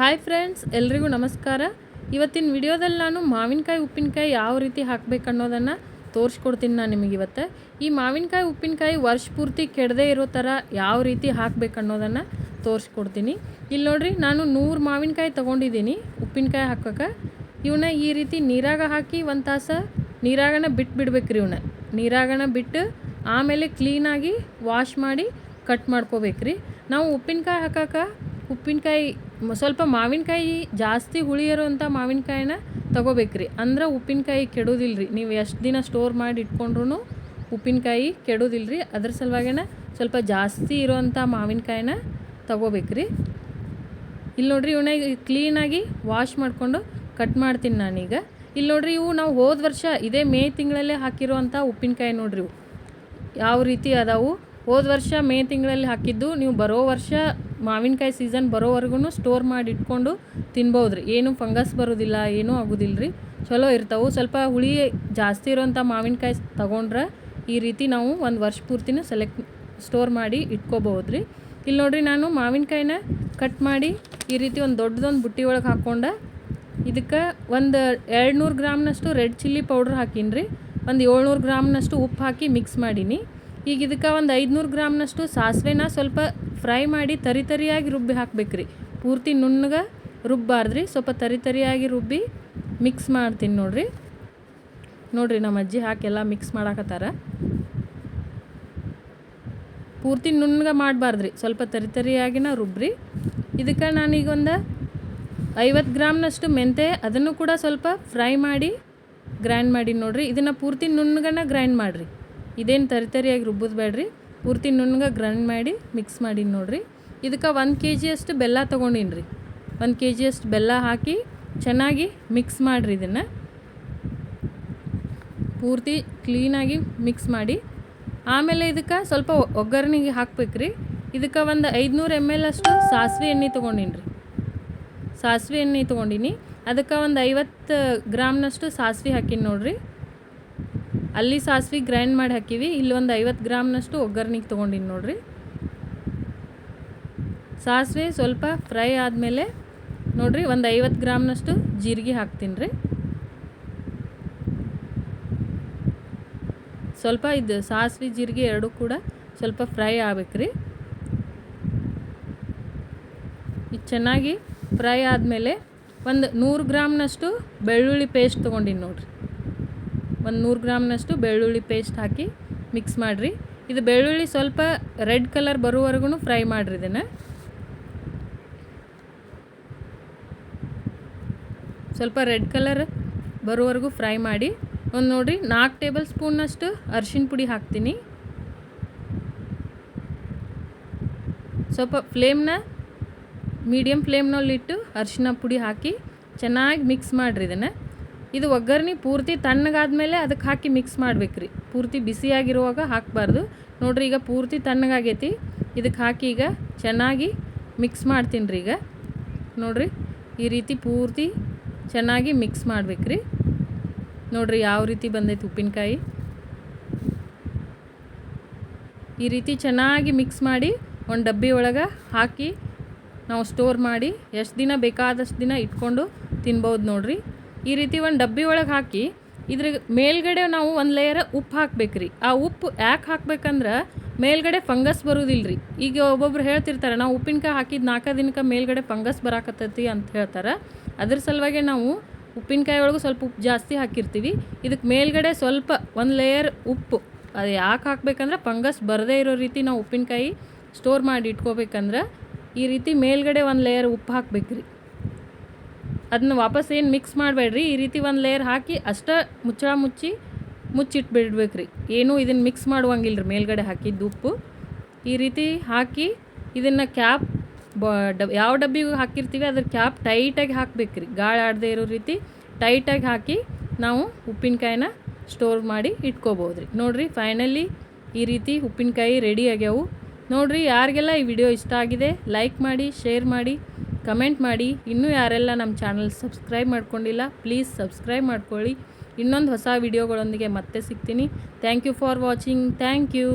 Hi friends ಎಲ್ರಿಗೂ ನಮಸ್ಕಾರ. ಇವತ್ತಿನ ವಿಡಿಯೋದಲ್ಲಿ ನಾನು ಮಾವಿನಕಾಯಿ ಉಪ್ಪಿನಕಾಯಿ ಯಾವ ರೀತಿ ಹಾಕ್ಬೇಕು ಅನ್ನೋದನ್ನು ತೋರಿಸ್ಕೊಡ್ತೀನಿ ನಾನು ನಿಮಗೆ ಇವತ್ತು. ಈ ಮಾವಿನಕಾಯಿ ಉಪ್ಪಿನಕಾಯಿ ವರ್ಷ ಪೂರ್ತಿ ಕೆಡದೇ ಇರೋ ಥರ ಯಾವ ರೀತಿ ಹಾಕ್ಬೇಕು ಅನ್ನೋದನ್ನು ತೋರಿಸ್ಕೊಡ್ತೀನಿ. ಇಲ್ಲಿ ನೋಡ್ರಿ, ನಾನು ನೂರು ಮಾವಿನಕಾಯಿ ತೊಗೊಂಡಿದ್ದೀನಿ ಉಪ್ಪಿನಕಾಯಿ ಹಾಕೋಕೆ ಇವನ್ನ ಈ ರೀತಿ ನೀರಾಗ ಹಾಕಿ ಒಂದು ತಾಸು ನೀರಾಗನ ಬಿಟ್ಟು ಬಿಡ್ಬೇಕ್ರಿ ಇವನ್ನ ನೀರಾಗನ ಬಿಟ್ಟು ಆಮೇಲೆ ಕ್ಲೀನಾಗಿ ವಾಶ್ ಮಾಡಿ ಕಟ್ ಮಾಡ್ಕೋಬೇಕ್ರಿ. ನಾವು ಉಪ್ಪಿನಕಾಯಿ ಹಾಕೋಕೆ ಉಪ್ಪಿನಕಾಯಿ ಸ್ವಲ್ಪ ಮಾವಿನಕಾಯಿ ಜಾಸ್ತಿ ಹುಳಿ ಇರುವಂಥ ಮಾವಿನಕಾಯಿನ ತೊಗೋಬೇಕ್ರಿ. ಅಂದ್ರೆ ಉಪ್ಪಿನಕಾಯಿ ಕೆಡೋದಿಲ್ರಿ. ನೀವು ಎಷ್ಟು ದಿನ ಸ್ಟೋರ್ ಮಾಡಿ ಇಟ್ಕೊಂಡ್ರೂ ಉಪ್ಪಿನಕಾಯಿ ಕೆಡೋದಿಲ್ರಿ. ಅದ್ರ ಸಲುವಾಗೇನ ಸ್ವಲ್ಪ ಜಾಸ್ತಿ ಇರೋವಂಥ ಮಾವಿನಕಾಯಿನ ತೊಗೋಬೇಕ್ರಿ. ಇಲ್ಲಿ ನೋಡ್ರಿ ಇವನ್ನ ಕ್ಲೀನಾಗಿ ವಾಶ್ ಮಾಡಿಕೊಂಡು ಕಟ್ ಮಾಡ್ತೀನಿ ನಾನೀಗ. ಇಲ್ಲಿ ನೋಡ್ರಿ ಇವು ನಾವು ಹೋದ ವರ್ಷ ಇದೇ ಮೇ ತಿಂಗಳಲ್ಲೇ ಹಾಕಿರುವಂಥ ಉಪ್ಪಿನಕಾಯಿ ನೋಡ್ರಿ ಯಾವ ರೀತಿ ಅದಾವು? ಹೋದ ವರ್ಷ ಮೇ ತಿಂಗಳಲ್ಲಿ ಹಾಕಿದ್ದು, ನೀವು ಬರೋ ವರ್ಷ ಮಾವಿನಕಾಯಿ ಸೀಸನ್ ಬರೋವರೆಗೂ ಸ್ಟೋರ್ ಮಾಡಿ ಇಟ್ಕೊಂಡು ತಿನ್ಬೋದು ಏನು ಫಂಗಸ್ ಬರೋದಿಲ್ಲ, ಏನೂ ಆಗೋದಿಲ್ಲ ರೀ ಚಲೋ ಇರ್ತಾವೆ. ಸ್ವಲ್ಪ ಹುಳಿ ಜಾಸ್ತಿ ಇರೋಂಥ ಮಾವಿನಕಾಯಿ ತಗೊಂಡ್ರೆ ಈ ರೀತಿ ನಾವು ಒಂದು ವರ್ಷ ಪೂರ್ತಿನೂ ಸೆಲೆಕ್ಟ್ ಸ್ಟೋರ್ ಮಾಡಿ ಇಟ್ಕೋಬಹುದು ರೀ ಇಲ್ಲಿ ನೋಡಿರಿ ನಾನು ಮಾವಿನಕಾಯಿನ ಕಟ್ ಮಾಡಿ ಈ ರೀತಿ ಒಂದು ದೊಡ್ಡದೊಂದು ಬುಟ್ಟಿ ಒಳಗೆ ಹಾಕ್ಕೊಂಡು ಇದಕ್ಕೆ ಒಂದು ಎರಡು ನೂರು ಗ್ರಾಮ್ನಷ್ಟು ರೆಡ್ ಚಿಲ್ಲಿ ಪೌಡ್ರ್ ಹಾಕೀನಿ ರೀ ಒಂದು ಏಳ್ನೂರು ಗ್ರಾಮ್ನಷ್ಟು ಉಪ್ಪು ಹಾಕಿ ಮಿಕ್ಸ್ ಮಾಡೀನಿ. ಈಗ ಇದಕ್ಕೆ ಒಂದು ಐದುನೂರು ಗ್ರಾಮ್ನಷ್ಟು ಸಾಸಿವೆನ ಸ್ವಲ್ಪ ಫ್ರೈ ಮಾಡಿ ತರಿ ತರಿಯಾಗಿ ರುಬ್ಬಿ ಹಾಕ್ಬೇಕ್ರಿ. ಪೂರ್ತಿ ನುಣ್ಣಗೆ ರುಬ್ಬಾರ್ದ್ರಿ. ಸ್ವಲ್ಪ ತರಿ ತರಿಯಾಗಿ ರುಬ್ಬಿ ಮಿಕ್ಸ್ ಮಾಡ್ತೀನಿ ನೋಡ್ರಿ. ನೋಡ್ರಿ ನಮ್ಮ ಅಜ್ಜಿ ಹಾಕಿ ಎಲ್ಲ ಮಿಕ್ಸ್ ಮಾಡಾಕತ್ತಾರ. ಪೂರ್ತಿ ನುಣ್ಣಗೆ ಮಾಡಬಾರ್ದ್ರಿ. ಸ್ವಲ್ಪ ತರಿ ತರಿಯಾಗಿನ ರುಬ್ಬ್ರಿ. ಇದಕ್ಕೆ ನಾನೀಗೊಂದು ಐವತ್ತು ಗ್ರಾಮ್ನಷ್ಟು ಮೆಂತೆ ಅದನ್ನು ಕೂಡ ಸ್ವಲ್ಪ ಫ್ರೈ ಮಾಡಿ ಗ್ರೈಂಡ್ ಮಾಡಿ ನೋಡ್ರಿ. ಇದನ್ನು ಪೂರ್ತಿ ನುಣ್ಣಗನ ಗ್ರೈಂಡ್ ಮಾಡಿರಿ. ಇದೇನು ತರಿ ತರಿಯಾಗಿ ರುಬ್ಬೋದು ಬೇಡ್ರಿ. ಪೂರ್ತಿ ನುಣ್ಣಗೆ ಗ್ರೈಂಡ್ ಮಾಡಿ ಮಿಕ್ಸ್ ಮಾಡಿ ನೋಡಿರಿ. ಇದಕ್ಕೆ ಒಂದು ಕೆ ಜಿಯಷ್ಟು ಬೆಲ್ಲ ತೊಗೊಂಡಿನಿ ರೀ ಒಂದು ಕೆ ಜಿಯಷ್ಟು ಬೆಲ್ಲ ಹಾಕಿ ಚೆನ್ನಾಗಿ ಮಿಕ್ಸ್ ಮಾಡಿರಿ ಇದನ್ನು. ಪೂರ್ತಿ ಕ್ಲೀನಾಗಿ ಮಿಕ್ಸ್ ಮಾಡಿ. ಆಮೇಲೆ ಇದಕ್ಕೆ ಸ್ವಲ್ಪ ಒಗ್ಗರಣೆಗೆ ಹಾಕ್ಬೇಕ್ರಿ. ಇದಕ್ಕೆ ಒಂದು ಐದುನೂರು ಎಂ ಎಲ್ ಅಷ್ಟು ಸಾಸಿವೆ ಎಣ್ಣೆ ತೊಗೊಂಡಿನಿ ರೀ ಸಾಸಿವೆ ಎಣ್ಣೆ ತೊಗೊಂಡಿನಿ. ಅದಕ್ಕೆ ಒಂದು ಐವತ್ತು ಗ್ರಾಮ್ನಷ್ಟು ಸಾಸಿವೆ ಹಾಕೀನಿ ನೋಡ್ರಿ. ಅಲ್ಲಿ ಸಾಸಿವೆ ಗ್ರೈಂಡ್ ಮಾಡಿ ಹಾಕಿವಿ. ಇಲ್ಲಿ ಒಂದು ಐವತ್ತು ಗ್ರಾಮ್ನಷ್ಟು ಒಗ್ಗರಣೆಗೆ ತೊಗೊಂಡಿನಿ ನೋಡಿರಿ. ಸಾಸಿವೆ ಸ್ವಲ್ಪ ಫ್ರೈ ಆದಮೇಲೆ ನೋಡಿರಿ ಒಂದು ಐವತ್ತು ಗ್ರಾಮ್ನಷ್ಟು ಜೀರಿಗೆ ಹಾಕ್ತೀನಿ ರೀ. ಸ್ವಲ್ಪ ಇದು ಸಾಸಿವೆ, ಜೀರಿಗೆ ಎರಡೂ ಕೂಡ ಸ್ವಲ್ಪ ಫ್ರೈ ಆಗ್ಬೇಕ್ರಿ ಇದು ಚೆನ್ನಾಗಿ ಫ್ರೈ ಆದಮೇಲೆ ಒಂದು ನೂರು ಗ್ರಾಮ್ನಷ್ಟು ಬೆಳ್ಳುಳ್ಳಿ ಪೇಸ್ಟ್ ತೊಗೊಂಡಿನಿ ನೋಡ್ರಿ. ಒಂದು ನೂರು ಗ್ರಾಮ್ನಷ್ಟು ಬೆಳ್ಳುಳ್ಳಿ ಪೇಸ್ಟ್ ಹಾಕಿ ಮಿಕ್ಸ್ ಮಾಡಿರಿ. ಇದು ಬೆಳ್ಳುಳ್ಳಿ ಸ್ವಲ್ಪ ರೆಡ್ ಕಲರ್ ಬರುವವರೆಗೂ ಫ್ರೈ ಮಾಡಿರಿ ಇದನ್ನು. ಸ್ವಲ್ಪ ರೆಡ್ ಕಲರ್ ಬರುವವರೆಗೂ ಫ್ರೈ ಮಾಡಿ, ಒಂದು ನೋಡಿರಿ ನಾಲ್ಕು ಟೇಬಲ್ ಸ್ಪೂನ್ನಷ್ಟು ಅರ್ಶಿಣ ಪುಡಿ ಹಾಕ್ತೀನಿ. ಸ್ವಲ್ಪ ಫ್ಲೇಮ್ನ ಮೀಡಿಯಮ್ ಫ್ಲೇಮ್ನಲ್ಲಿಟ್ಟು ಅರಿಶಿನ ಪುಡಿ ಹಾಕಿ ಚೆನ್ನಾಗಿ ಮಿಕ್ಸ್ ಮಾಡಿರಿ ಇದನ್ನು. ಇದು ಒಗ್ಗರಣೆ ಪೂರ್ತಿ ತಣ್ಣಗಾದ್ಮೇಲೆ ಅದಕ್ಕೆ ಹಾಕಿ ಮಿಕ್ಸ್ ಮಾಡ್ಬೇಕ್ರಿ. ಪೂರ್ತಿ ಬಿಸಿಯಾಗಿರುವಾಗ ಹಾಕಬಾರ್ದು. ನೋಡ್ರಿ ಈಗ ಪೂರ್ತಿ ತಣ್ಣಗಾಗೈತಿ. ಇದಕ್ಕೆ ಹಾಕಿ ಈಗ ಚೆನ್ನಾಗಿ ಮಿಕ್ಸ್ ಮಾಡ್ತೀನಿ ರೀ ಈಗ. ನೋಡ್ರಿ, ಈ ರೀತಿ ಪೂರ್ತಿ ಚೆನ್ನಾಗಿ ಮಿಕ್ಸ್ ಮಾಡ್ಬೇಕ್ರಿ. ನೋಡ್ರಿ ಯಾವ ರೀತಿ ಬಂದೈತಿ ಉಪ್ಪಿನಕಾಯಿ. ಈ ರೀತಿ ಚೆನ್ನಾಗಿ ಮಿಕ್ಸ್ ಮಾಡಿ ಒಂದು ಡಬ್ಬಿ ಒಳಗೆ ಹಾಕಿ ನಾವು ಸ್ಟೋರ್ ಮಾಡಿ ಎಷ್ಟು ದಿನ ಬೇಕಾದಷ್ಟು ದಿನ ಇಟ್ಕೊಂಡು ತಿನ್ಬೋದು ನೋಡ್ರಿ. ಈ ರೀತಿ ಒಂದು ಡಬ್ಬಿ ಒಳಗೆ ಹಾಕಿ ಇದ್ರ ಮೇಲ್ಗಡೆ ನಾವು ಒಂದು ಲೇಯರ್ ಉಪ್ಪು ಹಾಕ್ಬೇಕ್ರಿ. ಆ ಉಪ್ಪು ಯಾಕೆ ಹಾಕ್ಬೇಕಂದ್ರೆ ಮೇಲ್ಗಡೆ ಫಂಗಸ್ ಬರೋದಿಲ್ಲ ಈಗ ಒಬ್ಬೊಬ್ರು ಹೇಳ್ತಿರ್ತಾರೆ, ನಾವು ಉಪ್ಪಿನಕಾಯಿ ಹಾಕಿದ ನಾಲ್ಕು ದಿನಕ್ಕೆ ಮೇಲ್ಗಡೆ ಫಂಗಸ್ ಬರಾಕತ್ತೈತಿ ಅಂತ ಹೇಳ್ತಾರೆ. ಅದ್ರ ಸಲುವಾಗಿ ನಾವು ಉಪ್ಪಿನಕಾಯಿ ಒಳಗೂ ಸ್ವಲ್ಪ ಉಪ್ಪು ಜಾಸ್ತಿ ಹಾಕಿರ್ತೀವಿ. ಇದಕ್ಕೆ ಮೇಲ್ಗಡೆ ಸ್ವಲ್ಪ ಒಂದು ಲೇಯರ್ ಉಪ್ಪು, ಅದು ಯಾಕೆ ಹಾಕ್ಬೇಕಂದ್ರೆ ಫಂಗಸ್ ಬರದೇ ಇರೋ ರೀತಿ ನಾವು ಉಪ್ಪಿನಕಾಯಿ ಸ್ಟೋರ್ ಮಾಡಿ ಇಟ್ಕೋಬೇಕಂದ್ರೆ ಈ ರೀತಿ ಮೇಲ್ಗಡೆ ಒಂದು ಲೇಯರ್ ಉಪ್ಪು ಹಾಕ್ಬೇಕ್ರಿ. ಅದನ್ನ ವಾಪಸ್ ಏನು ಮಿಕ್ಸ್ ಮಾಡಬೇಡ್ರಿ? ಈ ರೀತಿ ಒಂದು ಲೇಯರ್ ಹಾಕಿ ಅಷ್ಟ ಮುಚ್ಚಳ ಮುಚ್ಚಿ ಮುಚ್ಚಿಟ್ಬಿಡ್ಬೇಕ್ರಿ. ಏನೂ ಇದನ್ನು ಮಿಕ್ಸ್ ಮಾಡುವಂಗಿಲ್ಲ ರೀ ಮೇಲ್ಗಡೆ ಹಾಕಿದ್ದು ಉಪ್ಪು. ಈ ರೀತಿ ಹಾಕಿ ಇದನ್ನು ಕ್ಯಾಪ್ ಬ, ಡಬ್, ಯಾವ ಡಬ್ಬಿಗೂ ಹಾಕಿರ್ತೀವಿ, ಅದ್ರ ಕ್ಯಾಪ್ ಟೈಟಾಗಿ ಹಾಕ್ಬೇಕ್ರಿ. ಗಾಳಿ ಆಡದೇ ಇರೋ ರೀತಿ ಟೈಟಾಗಿ ಹಾಕಿ ನಾವು ಉಪ್ಪಿನಕಾಯಿನ ಸ್ಟೋರ್ ಮಾಡಿ ಇಟ್ಕೋಬೋದು ರೀ ನೋಡಿರಿ ಫೈನಲಿ ಈ ರೀತಿ ಉಪ್ಪಿನಕಾಯಿ ರೆಡಿ ಆಗ್ಯಾವು. ನೋಡಿರಿ, ಯಾರಿಗೆಲ್ಲ ಈ ವಿಡಿಯೋ ಇಷ್ಟ ಆಗಿದೆ ಲೈಕ್ ಮಾಡಿ ಶೇರ್ ಮಾಡಿ. ಕಮೆಂಟ್ ಮಾಡಿ. ಇನ್ನೂ ಯಾರೆಲ್ಲ ನಮ್ಮ ಚಾನಲ್ ಸಬ್ಸ್ಕ್ರೈಬ್ ಮಾಡ್ಕೊಂಡಿಲ್ಲ, ಪ್ಲೀಸ್ ಸಬ್ಸ್ಕ್ರೈಬ್ ಮಾಡ್ಕೊಳ್ಳಿ. ಇನ್ನೊಂದು ಹೊಸ ವಿಡಿಯೋಗಳೊಂದಿಗೆ ಮತ್ತೆ ಸಿಗ್ತೀನಿ. Thank you for watching. Thank you.